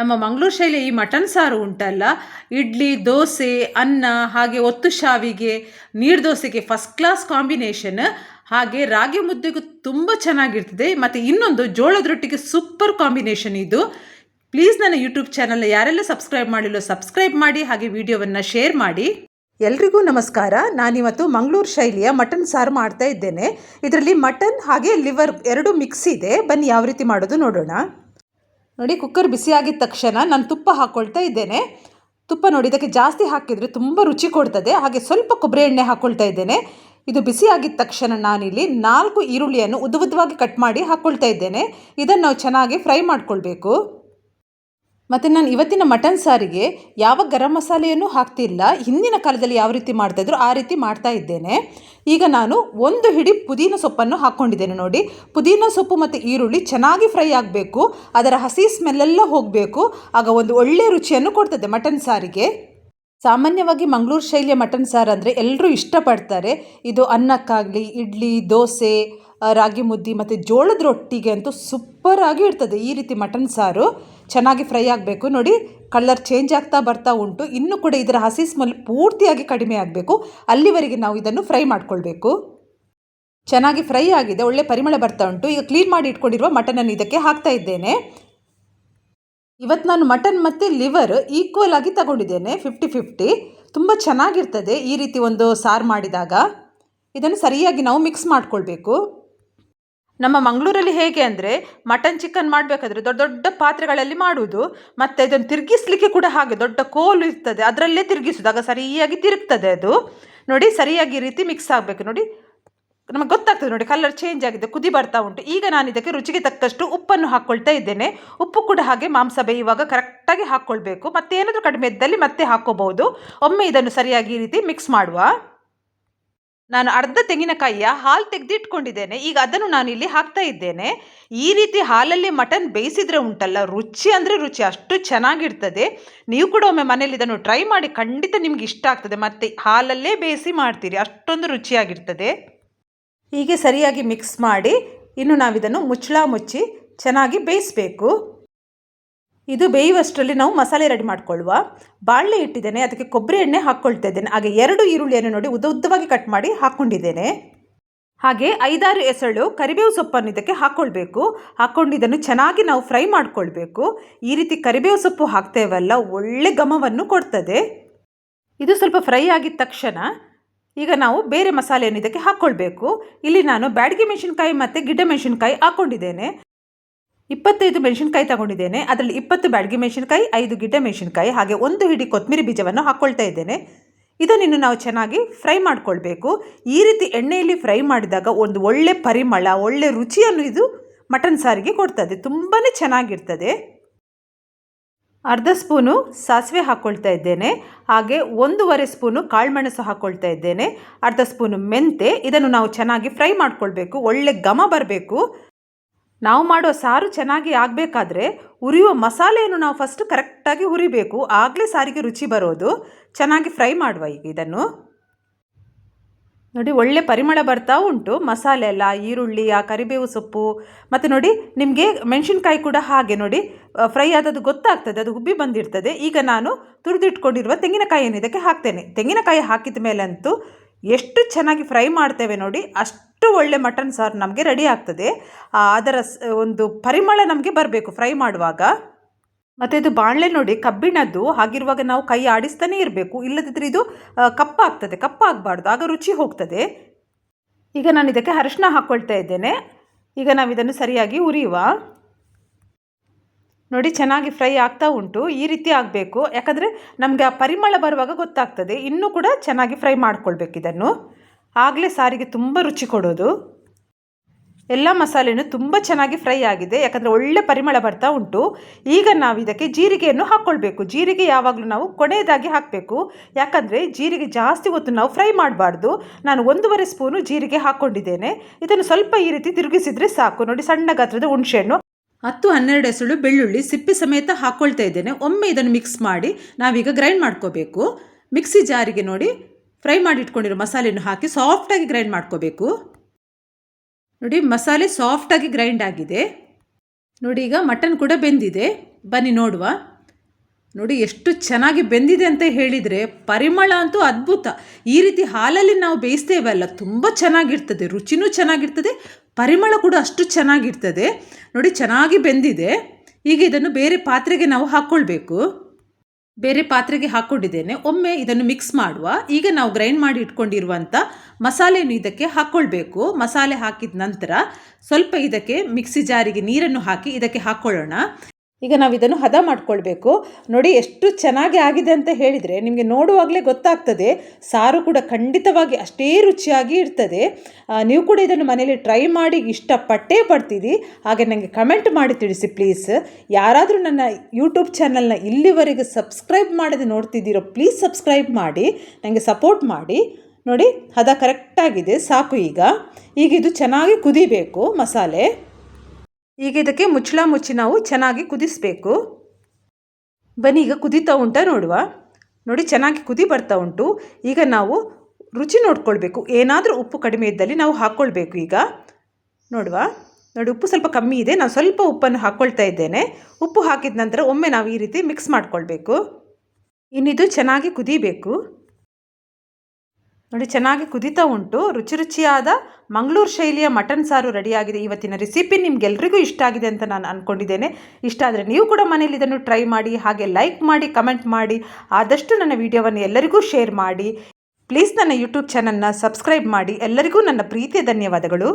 ನಮ್ಮ ಮಂಗಳೂರು ಶೈಲಿಯ ಈ ಮಟನ್ ಸಾರು ಉಂಟಲ್ಲ. ಇಡ್ಲಿ, ದೋಸೆ, ಅನ್ನ, ಹಾಗೆ ಒತ್ತು ಶಾವಿಗೆ, ನೀರು ದೋಸೆಗೆ ಫಸ್ಟ್ ಕ್ಲಾಸ್ ಕಾಂಬಿನೇಷನ್ ಹಾಗೆ ರಾಗಿ ಮುದ್ದೆಗೂ ತುಂಬ ಚೆನ್ನಾಗಿರ್ತದೆ. ಮತ್ತು ಇನ್ನೊಂದು ಜೋಳದ ರೊಟ್ಟಿಗೆ ಸೂಪರ್ ಕಾಂಬಿನೇಷನ್ ಇದು. ಪ್ಲೀಸ್ ನನ್ನ ಯೂಟ್ಯೂಬ್ ಚಾನಲ್ನ ಯಾರೆಲ್ಲ ಸಬ್ಸ್ಕ್ರೈಬ್ ಮಾಡಿಲ್ಲೋ ಸಬ್ಸ್ಕ್ರೈಬ್ ಮಾಡಿ, ಹಾಗೆ ವಿಡಿಯೋವನ್ನು ಶೇರ್ ಮಾಡಿ. ಎಲ್ರಿಗೂ ನಮಸ್ಕಾರ. ನಾನಿವತ್ತು ಮಂಗಳೂರು ಶೈಲಿಯ ಮಟನ್ ಸಾರು ಮಾಡ್ತಾ ಇದ್ದೇನೆ. ಇದರಲ್ಲಿ ಮಟನ್ ಹಾಗೆ ಲಿವರ್ ಎರಡು ಮಿಕ್ಸ್ ಇದೆ. ಬನ್ನಿ ಯಾವ ರೀತಿ ಮಾಡೋದು ನೋಡೋಣ. ನೋಡಿ ಕುಕ್ಕರ್ ಬಿಸಿ ಆಗಿದ ತಕ್ಷಣ ನಾನು ತುಪ್ಪ ಹಾಕ್ಕೊಳ್ತಾ ಇದ್ದೇನೆ. ತುಪ್ಪ ನೋಡಿ, ಇದಕ್ಕೆ ಜಾಸ್ತಿ ಹಾಕಿದರೆ ತುಂಬ ರುಚಿ ಕೊಡ್ತದೆ. ಹಾಗೆ ಸ್ವಲ್ಪ ಕೊಬ್ಬರಿ ಎಣ್ಣೆ ಹಾಕ್ಕೊಳ್ತಾ ಇದ್ದೇನೆ. ಇದು ಬಿಸಿಯಾಗಿದ್ದ ತಕ್ಷಣ ನಾನಿಲ್ಲಿ ನಾಲ್ಕು ಈರುಳ್ಳಿಯನ್ನು ಉದ್ದುದ್ದವಾಗಿ ಕಟ್ ಮಾಡಿ ಹಾಕ್ಕೊಳ್ತಾ ಇದ್ದೇನೆ. ಇದನ್ನು ನಾವು ಚೆನ್ನಾಗಿ ಫ್ರೈ ಮಾಡ್ಕೊಳ್ಬೇಕು. ಮತ್ತು ನಾನು ಇವತ್ತಿನ ಮಟನ್ ಸಾರಿಗೆ ಯಾವ ಗರಂ ಮಸಾಲೆಯನ್ನು ಹಾಕ್ತಿಲ್ಲ, ಹಿಂದಿನ ಕಾಲದಲ್ಲಿ ಯಾವ ರೀತಿ ಮಾಡ್ತಾಯಿದ್ರು ಆ ರೀತಿ ಮಾಡ್ತಾ ಇದ್ದೇನೆ. ಈಗ ನಾನು ಒಂದು ಹಿಡಿ ಪುದೀನ ಸೊಪ್ಪನ್ನು ಹಾಕ್ಕೊಂಡಿದ್ದೇನೆ ನೋಡಿ. ಪುದೀನ ಸೊಪ್ಪು ಮತ್ತು ಈರುಳ್ಳಿ ಚೆನ್ನಾಗಿ ಫ್ರೈ ಆಗಬೇಕು, ಅದರ ಹಸಿ ಸ್ಮೆಲ್ಲೆಲ್ಲ ಹೋಗಬೇಕು, ಆಗ ಒಂದು ಒಳ್ಳೆಯ ರುಚಿಯನ್ನು ಕೊಡ್ತದೆ ಮಟನ್ ಸಾರಿಗೆ. ಸಾಮಾನ್ಯವಾಗಿ ಮಂಗಳೂರು ಶೈಲಿಯ ಮಟನ್ ಸಾರು ಅಂದರೆ ಎಲ್ಲರೂ ಇಷ್ಟಪಡ್ತಾರೆ. ಇದು ಅನ್ನಕ್ಕಾಗಲಿ, ಇಡ್ಲಿ, ದೋಸೆ ರಾಗಿ ಮುದ್ದೆ ಮತ್ತು ಜೋಳದ ರೊಟ್ಟಿಗೆ ಅಂತೂ ಸೂಪರಾಗಿ ಇರ್ತದೆ ಈ ರೀತಿ ಮಟನ್ ಸಾರು. ಚೆನ್ನಾಗಿ ಫ್ರೈ ಆಗಬೇಕು. ನೋಡಿ ಕಲರ್ ಚೇಂಜ್ ಆಗ್ತಾ ಬರ್ತಾ ಉಂಟು. ಇನ್ನೂ ಕೂಡ ಇದರ ಹಸಿ ಸ್ಮೆಲ್ ಪೂರ್ತಿಯಾಗಿ ಕಡಿಮೆ ಆಗಬೇಕು. ಅಲ್ಲಿವರೆಗೆ ನಾವು ಇದನ್ನು ಫ್ರೈ ಮಾಡ್ಕೊಳ್ಬೇಕು. ಚೆನ್ನಾಗಿ ಫ್ರೈ ಆಗಿದೆ. ಒಳ್ಳೆ ಪರಿಮಳ ಬರ್ತಾ ಉಂಟು. ಈಗ ಕ್ಲೀನ್ ಮಾಡಿ ಇಟ್ಕೊಂಡಿರುವ ಮಟನನ್ನು ಇದಕ್ಕೆ ಹಾಕ್ತಾ ಇದ್ದೇನೆ. ಇವತ್ತು ನಾನು ಮಟನ್ ಮತ್ತು ಲಿವರ್ ಈಕ್ವಲ್ ಆಗಿ ತಗೊಂಡಿದ್ದೇನೆ. ಫಿಫ್ಟಿ ಫಿಫ್ಟಿ ತುಂಬ ಚೆನ್ನಾಗಿರ್ತದೆ ಈ ರೀತಿ ಒಂದು ಸಾರು ಮಾಡಿದಾಗ. ಇದನ್ನು ಸರಿಯಾಗಿ ನಾವು ಮಿಕ್ಸ್ ಮಾಡ್ಕೊಳ್ಬೇಕು. ನಮ್ಮ ಮಂಗಳೂರಲ್ಲಿ ಹೇಗೆ ಅಂದರೆ ಮಟನ್ ಚಿಕನ್ ಮಾಡಬೇಕಾದ್ರೆ ದೊಡ್ಡ ದೊಡ್ಡ ಪಾತ್ರೆಗಳಲ್ಲಿ ಮಾಡುವುದು ಮತ್ತು ಇದನ್ನು ತಿರುಗಿಸ್ಲಿಕ್ಕೆ ಕೂಡ ಹಾಗೆ ದೊಡ್ಡ ಕೋಲು ಇರ್ತದೆ, ಅದರಲ್ಲೇ ತಿರುಗಿಸೋದು. ಆಗ ಸರಿಯಾಗಿ ತಿರುಗ್ತದೆ ಅದು. ನೋಡಿ, ಸರಿಯಾಗಿ ರೀತಿ ಮಿಕ್ಸ್ ಆಗಬೇಕು. ನೋಡಿ, ನಮಗೆ ಗೊತ್ತಾಗ್ತದೆ ನೋಡಿ ಕಲರ್ ಚೇಂಜ್ ಆಗಿದೆ, ಕುದಿ ಬರ್ತಾ ಉಂಟು. ಈಗ ನಾನು ಇದಕ್ಕೆ ರುಚಿಗೆ ತಕ್ಕಷ್ಟು ಉಪ್ಪನ್ನು ಹಾಕ್ಕೊಳ್ತಾ ಇದ್ದೇನೆ. ಉಪ್ಪು ಕೂಡ ಹಾಗೆ ಮಾಂಸ ಬೇಯುವಾಗ ಕರೆಕ್ಟಾಗಿ ಹಾಕ್ಕೊಳ್ಬೇಕು. ಮತ್ತೆ ಏನಾದರೂ ಕಡಿಮೆ ಇದ್ದಲ್ಲಿ ಮತ್ತೆ ಹಾಕ್ಕೋಬಹುದು. ಒಮ್ಮೆ ಇದನ್ನು ಸರಿಯಾಗಿ ಈ ರೀತಿ ಮಿಕ್ಸ್ ಮಾಡುವ. ನಾನು ಅರ್ಧ ತೆಂಗಿನಕಾಯಿಯ ಹಾಲು ತೆಗೆದಿಟ್ಕೊಂಡಿದ್ದೇನೆ. ಈಗ ಅದನ್ನು ನಾನು ಇಲ್ಲಿ ಹಾಕ್ತಾ ಇದ್ದೇನೆ. ಈ ರೀತಿ ಹಾಲಲ್ಲಿ ಮಟನ್ ಬೇಯಿಸಿದರೆ ಉಂಟಲ್ಲ, ರುಚಿ ಅಂದರೆ ರುಚಿ, ಅಷ್ಟು ಚೆನ್ನಾಗಿರ್ತದೆ. ನೀವು ಕೂಡ ಒಮ್ಮೆ ಮನೇಲಿ ಇದನ್ನು ಟ್ರೈ ಮಾಡಿ, ಖಂಡಿತ ನಿಮ್ಗೆ ಇಷ್ಟ ಆಗ್ತದೆ. ಮತ್ತು ಹಾಲಲ್ಲೇ ಬೇಯಿಸಿ ಮಾಡ್ತೀರಿ, ಅಷ್ಟೊಂದು ರುಚಿಯಾಗಿರ್ತದೆ. ಹೀಗೆ ಸರಿಯಾಗಿ ಮಿಕ್ಸ್ ಮಾಡಿ, ಇನ್ನು ನಾವಿದನ್ನು ಮುಚ್ಚಳ ಮುಚ್ಚಿ ಚೆನ್ನಾಗಿ ಬೇಯಿಸಬೇಕು. ಇದು ಬೇಯುವಷ್ಟರಲ್ಲಿ ನಾವು ಮಸಾಲೆ ರೆಡಿ ಮಾಡ್ಕೊಳ್ಳುವ. ಬಾಳೆ ಇಟ್ಟಿದ್ದೇನೆ, ಅದಕ್ಕೆ ಕೊಬ್ಬರಿ ಎಣ್ಣೆ ಹಾಕ್ಕೊಳ್ತಾ ಇದ್ದೇನೆ. ಹಾಗೆ ಎರಡು ಈರುಳ್ಳಿಯನ್ನು ನೋಡಿ ಉದ್ದ ಉದ್ದವಾಗಿ ಕಟ್ ಮಾಡಿ ಹಾಕ್ಕೊಂಡಿದ್ದೇನೆ. ಹಾಗೆ ಐದಾರು ಎಸಳು ಕರಿಬೇವು ಸೊಪ್ಪನ್ನು ಇದಕ್ಕೆ ಹಾಕ್ಕೊಳ್ಬೇಕು. ಹಾಕ್ಕೊಂಡು ಇದನ್ನು ಚೆನ್ನಾಗಿ ನಾವು ಫ್ರೈ ಮಾಡಿಕೊಳ್ಬೇಕು. ಈ ರೀತಿ ಕರಿಬೇವು ಸೊಪ್ಪು ಹಾಕ್ತೇವಲ್ಲ ಒಳ್ಳೆ ಘಮವನ್ನು ಕೊಡ್ತದೆ. ಇದು ಸ್ವಲ್ಪ ಫ್ರೈ ಆಗಿದ ತಕ್ಷಣ ಈಗ ನಾವು ಬೇರೆ ಮಸಾಲೆಯನ್ನು ಇದಕ್ಕೆ ಹಾಕ್ಕೊಳ್ಬೇಕು. ಇಲ್ಲಿ ನಾನು ಬ್ಯಾಡಗಿ ಮೆಣಸಿನ್ಕಾಯಿ ಮತ್ತು ಗಿಡ್ಡ ಮೆಣಸಿನ್ಕಾಯಿ ಹಾಕ್ಕೊಂಡಿದ್ದೇನೆ. ಇಪ್ಪತ್ತೈದು ಮೆಣಸಿನ್ಕಾಯಿ ತಗೊಂಡಿದ್ದೇನೆ. ಅದರಲ್ಲಿ ಇಪ್ಪತ್ತು ಬ್ಯಾಡಗಿ ಮೆಣಸಿನ್ಕಾಯಿ, ಐದು ಗಿಡ್ಡ ಮೆಣಸಿನ್ಕಾಯಿ, ಹಾಗೆ ಒಂದು ಹಿಡಿ ಕೊತ್ತಂಬರಿ ಬೀಜವನ್ನು ಹಾಕ್ಕೊಳ್ತಾ ಇದ್ದೇನೆ. ಇದನ್ನು ನಾವು ಚೆನ್ನಾಗಿ ಫ್ರೈ ಮಾಡ್ಕೊಳ್ಬೇಕು. ಈ ರೀತಿ ಎಣ್ಣೆಯಲ್ಲಿ ಫ್ರೈ ಮಾಡಿದಾಗ ಒಂದು ಒಳ್ಳೆ ಪರಿಮಳ, ಒಳ್ಳೆ ರುಚಿಯನ್ನು ಇದು ಮಟನ್ ಸಾರಿಗೆ ಕೊಡ್ತದೆ. ತುಂಬಾ ಚೆನ್ನಾಗಿರ್ತದೆ. ಅರ್ಧ ಸ್ಪೂನು ಸಾಸಿವೆ ಹಾಕ್ಕೊಳ್ತಾ ಇದ್ದೇನೆ. ಹಾಗೆ ಒಂದೂವರೆ ಸ್ಪೂನು ಕಾಳುಮೆಣಸು ಹಾಕ್ಕೊಳ್ತಾ ಇದ್ದೇನೆ. ಅರ್ಧ ಸ್ಪೂನು ಮೆಂತೆ. ಇದನ್ನು ನಾವು ಚೆನ್ನಾಗಿ ಫ್ರೈ ಮಾಡ್ಕೊಳ್ಬೇಕು. ಒಳ್ಳೆ ಘಮ ಬರಬೇಕು. ನಾವು ಮಾಡೋ ಸಾರು ಚೆನ್ನಾಗಿ ಆಗಬೇಕಾದ್ರೆ ಉರಿಯುವ ಮಸಾಲೆಯನ್ನು ನಾವು ಫಸ್ಟ್ ಕರೆಕ್ಟಾಗಿ ಹುರಿಬೇಕು. ಆಗಲೇ ಸಾರಿಗೆ ರುಚಿ ಬರೋದು. ಚೆನ್ನಾಗಿ ಫ್ರೈ ಮಾಡುವ ಈಗ ಇದನ್ನು. ನೋಡಿ, ಒಳ್ಳೆ ಪರಿಮಳ ಬರ್ತಾ ಉಂಟು. ಮಸಾಲೆ ಎಲ್ಲ, ಈರುಳ್ಳಿ, ಆ ಕರಿಬೇವು ಸೊಪ್ಪು, ಮತ್ತು ನೋಡಿ, ನಿಮಗೆ ಮೆಣಸಿನ್ಕಾಯಿ ಕೂಡ ಹಾಗೆ ನೋಡಿ ಫ್ರೈ ಆದದ್ದು ಗೊತ್ತಾಗ್ತದೆ, ಅದು ಹುಬ್ಬಿ ಬಂದಿರ್ತದೆ. ಈಗ ನಾನು ತುರಿದಿಟ್ಕೊಂಡಿರುವ ತೆಂಗಿನಕಾಯಿಯನ್ನು ಇದಕ್ಕೆ ಹಾಕ್ತೇನೆ. ತೆಂಗಿನಕಾಯಿ ಹಾಕಿದ ಮೇಲಂತೂ ಎಷ್ಟು ಚೆನ್ನಾಗಿ ಫ್ರೈ ಮಾಡ್ತೇವೆ ನೋಡಿ, ಅಷ್ಟು ಒಳ್ಳೆ ಮಟನ್ ಸಾರು ನಮಗೆ ರೆಡಿ ಆಗ್ತದೆ. ಅದರ ಒಂದು ಪರಿಮಳ ನಮಗೆ ಬರಬೇಕು ಫ್ರೈ ಮಾಡುವಾಗ. ಮತ್ತು ಇದು ಬಾಣಲೆ ನೋಡಿ ಕಬ್ಬಿಣದ್ದು, ಹಾಗಿರುವಾಗ ನಾವು ಕೈ ಆಡಿಸ್ತಾನೇ ಇರಬೇಕು. ಇಲ್ಲದಿದ್ದರೆ ಇದು ಕಪ್ಪಾಗ್ತದೆ, ಕಪ್ಪಾಗಬಾರ್ದು. ಆಗ ರುಚಿ ಹೋಗ್ತದೆ. ಈಗ ನಾನು ಇದಕ್ಕೆ ಅರಿಶಿನ ಹಾಕ್ಕೊಳ್ತಾ ಇದ್ದೇನೆ. ಈಗ ನಾವು ಇದನ್ನು ಸರಿಯಾಗಿ ಉರಿಯುವ. ನೋಡಿ ಚೆನ್ನಾಗಿ ಫ್ರೈ ಆಗ್ತಾ ಉಂಟು. ಈ ರೀತಿ ಆಗಬೇಕು. ಯಾಕಂದರೆ ನಮಗೆ ಆ ಪರಿಮಳ ಬರುವಾಗ ಗೊತ್ತಾಗ್ತದೆ. ಇನ್ನೂ ಕೂಡ ಚೆನ್ನಾಗಿ ಫ್ರೈ ಮಾಡ್ಕೊಳ್ಬೇಕು ಇದನ್ನು. ಆಗಲೇ ಸಾರಿಗೆ ತುಂಬ ರುಚಿ ಕೊಡೋದು. ಎಲ್ಲ ಮಸಾಲೆನೂ ತುಂಬ ಚೆನ್ನಾಗಿ ಫ್ರೈ ಆಗಿದೆ. ಯಾಕಂದರೆ ಒಳ್ಳೆ ಪರಿಮಳ ಬರ್ತಾ ಉಂಟು. ಈಗ ನಾವು ಇದಕ್ಕೆ ಜೀರಿಗೆಯನ್ನು ಹಾಕ್ಕೊಳ್ಬೇಕು ಜೀರಿಗೆ ಯಾವಾಗಲೂ ನಾವು ಕೊನೆಯದಾಗಿ ಹಾಕಬೇಕು. ಯಾಕಂದರೆ ಜೀರಿಗೆ ಜಾಸ್ತಿ ಹೊತ್ತು ನಾವು ಫ್ರೈ ಮಾಡಬಾರ್ದು. ನಾನು ಒಂದೂವರೆ ಸ್ಪೂನು ಜೀರಿಗೆ ಹಾಕ್ಕೊಂಡಿದ್ದೇನೆ. ಇದನ್ನು ಸ್ವಲ್ಪ ಈ ರೀತಿ ತಿರುಗಿಸಿದರೆ ಸಾಕು. ನೋಡಿ ಸಣ್ಣ ಗಾತ್ರದ ಹುಣಸೆಹಣ್ಣು. ಹತ್ತು ಹನ್ನೆರಡು ಎಸಳು ಬೆಳ್ಳುಳ್ಳಿ ಸಿಪ್ಪೆ ಸಮೇತ ಹಾಕ್ಕೊಳ್ತಾ ಇದ್ದೇನೆ. ಒಮ್ಮೆ ಇದನ್ನು ಮಿಕ್ಸ್ ಮಾಡಿ ನಾವೀಗ ಗ್ರೈಂಡ್ ಮಾಡ್ಕೋಬೇಕು. ಮಿಕ್ಸಿ ಜಾರಿಗೆ ನೋಡಿ. ಫ್ರೈ ಮಾಡಿ ಇಟ್ಕೊಂಡಿರೋ ಮಸಾಲೆಯನ್ನು ಹಾಕಿ ಸಾಫ್ಟಾಗಿ ಗ್ರೈಂಡ್ ಮಾಡ್ಕೋಬೇಕು. ನೋಡಿ, ಮಸಾಲೆ ಸಾಫ್ಟಾಗಿ ಗ್ರೈಂಡ್ ಆಗಿದೆ. ನೋಡಿ, ಈಗ ಮಟನ್ ಕೂಡ ಬೆಂದಿದೆ. ಬನ್ನಿ, ನೋಡುವ. ನೋಡಿ, ಎಷ್ಟು ಚೆನ್ನಾಗಿ ಬೆಂದಿದೆ ಅಂತ ಹೇಳಿದರೆ ಪರಿಮಳ ಅಂತೂ ಅದ್ಭುತ. ಈ ರೀತಿ ಹಾಲಲ್ಲಿ ನಾವು ಬೇಯಿಸ್ತೇವಲ್ಲ, ತುಂಬ ಚೆನ್ನಾಗಿರ್ತದೆ, ರುಚಿನೂ ಚೆನ್ನಾಗಿರ್ತದೆ, ಪರಿಮಳ ಕೂಡ ಅಷ್ಟು ಚೆನ್ನಾಗಿರ್ತದೆ. ನೋಡಿ, ಚೆನ್ನಾಗಿ ಬೆಂದಿದೆ. ಈಗ ಇದನ್ನು ಬೇರೆ ಪಾತ್ರೆಗೆ ನಾವು ಹಾಕ್ಕೊಳ್ಬೇಕು ಬೇರೆ ಪಾತ್ರೆಗೆ ಹಾಕ್ಕೊಂಡಿದ್ದೇನೆ. ಒಮ್ಮೆ ಇದನ್ನು ಮಿಕ್ಸ್ ಮಾಡುವ. ಈಗ ನಾವು ಗ್ರೈಂಡ್ ಮಾಡಿ ಇಟ್ಕೊಂಡಿರುವಂಥ ಮಸಾಲೆಯನ್ನು ಇದಕ್ಕೆ ಹಾಕ್ಕೊಳ್ಬೇಕು. ಮಸಾಲೆ ಹಾಕಿದ ನಂತರ ಸ್ವಲ್ಪ ಇದಕ್ಕೆ ಮಿಕ್ಸಿ ಜಾರಿಗೆ ನೀರನ್ನು ಹಾಕಿ ಇದಕ್ಕೆ ಹಾಕ್ಕೊಳ್ಳೋಣ. ಈಗ ನಾವು ಇದನ್ನು ಹದ ಮಾಡ್ಕೊಳ್ಬೇಕು. ನೋಡಿ ಎಷ್ಟು ಚೆನ್ನಾಗಿ ಆಗಿದೆ ಅಂತ ಹೇಳಿದರೆ ನಿಮಗೆ ನೋಡುವಾಗಲೇ ಗೊತ್ತಾಗ್ತದೆ, ಸಾರು ಕೂಡ ಖಂಡಿತವಾಗಿ ಅಷ್ಟೇ ರುಚಿಯಾಗಿ ಇರ್ತದೆ. ನೀವು ಕೂಡ ಇದನ್ನು ಮನೇಲಿ ಟ್ರೈ ಮಾಡಿ ಇಷ್ಟಪಟ್ಟೇ ಪಡ್ತೀರಿ. ಹಾಗೆ ನನಗೆ ಕಮೆಂಟ್ ಮಾಡಿ ತಿಳಿಸಿ ಪ್ಲೀಸ್. ಯಾರಾದರೂ ನನ್ನ ಯೂಟ್ಯೂಬ್ ಚಾನಲ್ನ ಇಲ್ಲಿವರೆಗೆ ಸಬ್ಸ್ಕ್ರೈಬ್ ಮಾಡದೆ ನೋಡ್ತಿದ್ದೀರೋ ಪ್ಲೀಸ್ ಸಬ್ಸ್ಕ್ರೈಬ್ ಮಾಡಿ ನನಗೆ ಸಪೋರ್ಟ್ ಮಾಡಿ. ನೋಡಿ, ಹದ ಕರೆಕ್ಟಾಗಿದೆ ಸಾಕು ಈಗ. ಈಗ ಇದು ಚೆನ್ನಾಗಿ ಕುದಿಬೇಕು ಮಸಾಲೆ. ಈಗ ಇದಕ್ಕೆ ಮುಚ್ಚಳ ಮುಚ್ಚಿ ನಾವು ಚೆನ್ನಾಗಿ ಕುದಿಸಬೇಕು. ಬನ್ನಿ, ಈಗ ಕುದೀತಾ ಉಂಟ ನೋಡುವ. ನೋಡಿ, ಚೆನ್ನಾಗಿ ಕುದಿ ಬರ್ತಾ ಉಂಟು. ಈಗ ನಾವು ರುಚಿ ನೋಡ್ಕೊಳ್ಬೇಕು. ಏನಾದರೂ ಉಪ್ಪು ಕಡಿಮೆ ಇದ್ದಲ್ಲಿ ನಾವು ಹಾಕ್ಕೊಳ್ಬೇಕು ಈಗ. ನೋಡುವ. ನೋಡಿ, ಉಪ್ಪು ಸ್ವಲ್ಪ ಕಮ್ಮಿ ಇದೆ. ನಾನು ಸ್ವಲ್ಪ ಉಪ್ಪನ್ನು ಹಾಕ್ಕೊಳ್ತಾ ಇದ್ದೇನೆ. ಉಪ್ಪು ಹಾಕಿದ ನಂತರ ಒಮ್ಮೆ ನಾವು ಈ ರೀತಿ ಮಿಕ್ಸ್ ಮಾಡ್ಕೊಳ್ಬೇಕು. ಇನ್ನಿದು ಚೆನ್ನಾಗಿ ಕುದೀಬೇಕು. ನೋಡಿ, ಚೆನ್ನಾಗಿ ಕುದೀತಾ ಉಂಟು. ರುಚಿ ರುಚಿಯಾದ ಮಂಗಳೂರು ಶೈಲಿಯ ಮಟನ್ ಸಾರು ರೆಡಿಯಾಗಿದೆ. ಇವತ್ತಿನ ರೆಸಿಪಿ ನಿಮ್ಗೆಲ್ರಿಗೂ ಇಷ್ಟ ಆಗಿದೆ ಅಂತ ನಾನು ಅಂದ್ಕೊಂಡಿದ್ದೇನೆ ಇಷ್ಟ ಆದರೆ ನೀವು ಕೂಡ ಮನೇಲಿ ಇದನ್ನು ಟ್ರೈ ಮಾಡಿ, ಹಾಗೆ ಲೈಕ್ ಮಾಡಿ ಕಮೆಂಟ್ ಮಾಡಿ, ಆದಷ್ಟು ನನ್ನ ವಿಡಿಯೋವನ್ನು ಎಲ್ಲರಿಗೂ ಶೇರ್ ಮಾಡಿ. ಪ್ಲೀಸ್ ನನ್ನ ಯೂಟ್ಯೂಬ್ ಚಾನಲ್ನ ಸಬ್ಸ್ಕ್ರೈಬ್ ಮಾಡಿ. ಎಲ್ಲರಿಗೂ ನನ್ನ ಪ್ರೀತಿಯ ಧನ್ಯವಾದಗಳು.